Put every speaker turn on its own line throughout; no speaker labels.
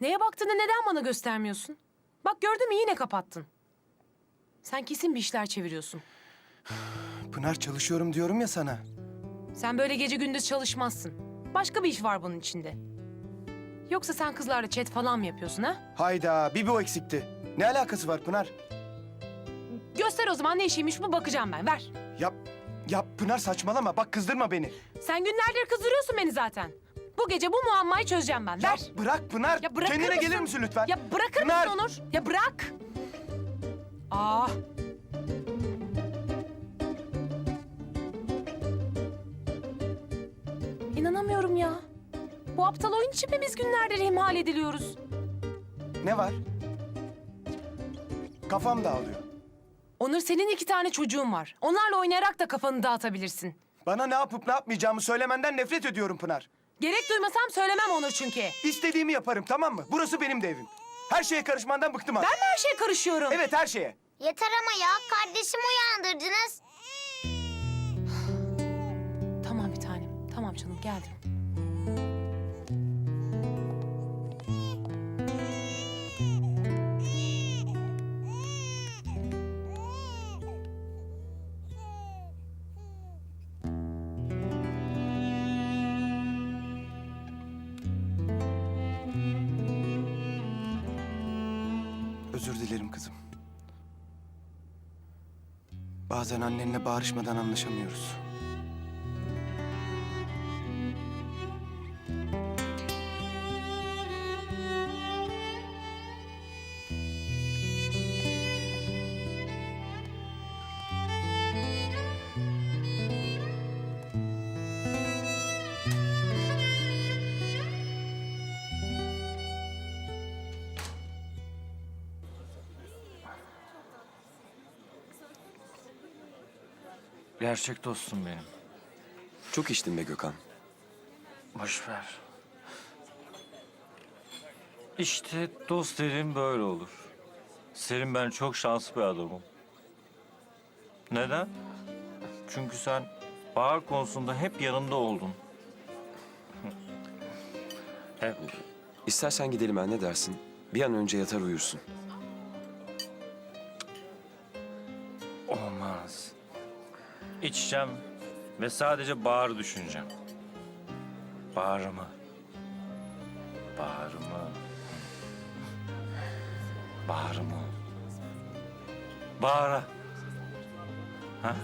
Neye baktığını neden bana göstermiyorsun? Bak gördün mü yine kapattın. Sen kesin bir işler çeviriyorsun.
Pınar çalışıyorum diyorum ya sana.
Sen böyle gece gündüz çalışmazsın. Başka bir iş var bunun içinde. Yoksa sen kızlarla chat falan mı yapıyorsun ha?
Hayda bir bu eksikti. Ne alakası var Pınar?
Göster o zaman ne işiymiş bu bakacağım ben. Ver.
Yap, yap Pınar saçmalama. Bak kızdırma beni.
Sen günlerdir kızdırıyorsun beni zaten. Bu gece bu muammayı çözeceğim ben.
Ya
Ver.
bırak Pınar.
Ya bırakır
Kendine
mısın?
gelir misin lütfen?
Ya bırakır
Pınar!
mısın Onur? Ya bırak. Aa. İnanamıyorum ya. Bu aptal oyun için mi biz günlerdir ihmal ediliyoruz?
Ne var? Kafam dağılıyor.
Onur senin iki tane çocuğun var. Onlarla oynayarak da kafanı dağıtabilirsin.
Bana ne yapıp ne yapmayacağımı söylemenden nefret ediyorum Pınar.
Gerek duymasam söylemem Onur çünkü.
İstediğimi yaparım tamam mı? Burası benim de evim. Her şeye karışmandan bıktım artık.
Ben mi her şeye karışıyorum?
Evet her şeye.
Yeter ama ya kardeşimi uyandırdınız.
Tamam bir tanem. Tamam canım geldim.
Özür dilerim kızım. Bazen annenle bağırışmadan anlaşamıyoruz.
Gerçek dostum benim.
Çok içtin be Gökhan.
Boş ver. İşte dost dediğim böyle olur. Senin ben çok şanslı bir adamım. Neden? Çünkü sen Bahar konusunda hep yanımda oldun. hep.
İstersen gidelim ha ne dersin? Bir an önce yatar uyursun.
Olmaz. İçeceğim ve sadece Bahar'ı düşüneceğim. Bahar'ımı. Bahar'ımı. Bahar'ımı. Bahar'a. Ha?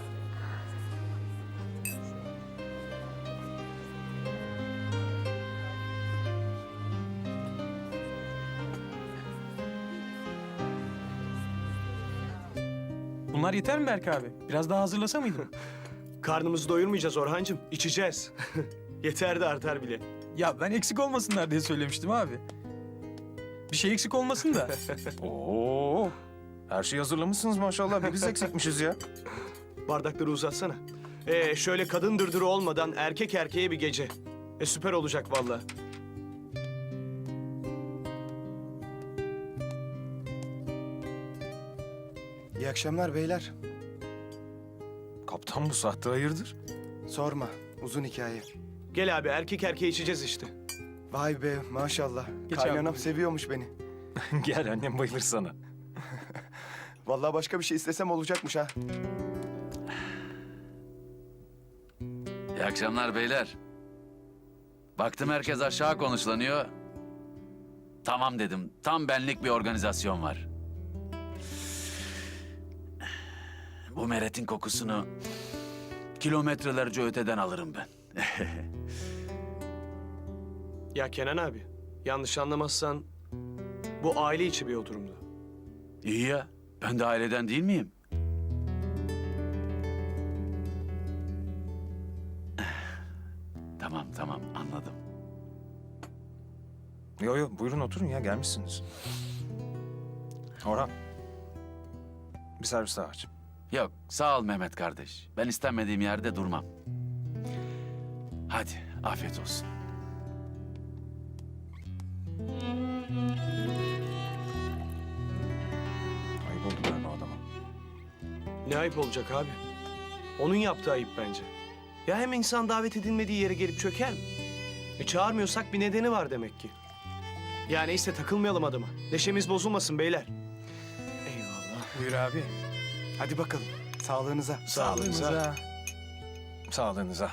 Bunlar yeter mi Berk abi? Biraz daha hazırlasa mıydın?
Karnımızı doyurmayacağız Orhancığım. İçeceğiz. Yeter de artar bile.
ya ben eksik olmasınlar diye söylemiştim abi. Bir şey eksik olmasın da.
Oo. Her şeyi hazırlamışsınız maşallah. Bir biz eksikmişiz ya.
Bardakları uzatsana. Ee, şöyle kadın dırdırı olmadan erkek erkeğe bir gece. E süper olacak vallahi.
İyi akşamlar beyler.
Kaptan bu saatte hayırdır?
Sorma. Uzun hikaye.
Gel abi erkek erkeğe içeceğiz işte.
Vay be maşallah.
Geç
Kaynanam
abi.
seviyormuş beni.
Gel annem bayılır sana.
Vallahi başka bir şey istesem olacakmış ha.
İyi akşamlar beyler. Baktım herkes aşağı konuşlanıyor. Tamam dedim. Tam benlik bir organizasyon var. Bu meretin kokusunu kilometrelerce öteden alırım ben.
Ya Kenan abi, yanlış anlamazsan bu aile içi bir oturumdu.
İyi ya. Ben de aileden değil miyim? Tamam tamam anladım.
Yo yo buyurun oturun ya gelmişsiniz. Orhan. Bir servis daha aç.
Yok sağ ol Mehmet kardeş. Ben istenmediğim yerde durmam. Hadi afiyet olsun.
Ayıp oldu galiba adama.
Ne ayıp olacak abi? Onun yaptığı ayıp bence. Ya hem insan davet edilmediği yere gelip çöker mi? E çağırmıyorsak bir nedeni var demek ki. Ya neyse takılmayalım adama. Neşemiz bozulmasın beyler.
Eyvallah.
Buyur abi.
Hadi bakalım. Sağlığınıza.
Sağlığınıza.
Sağlığınıza.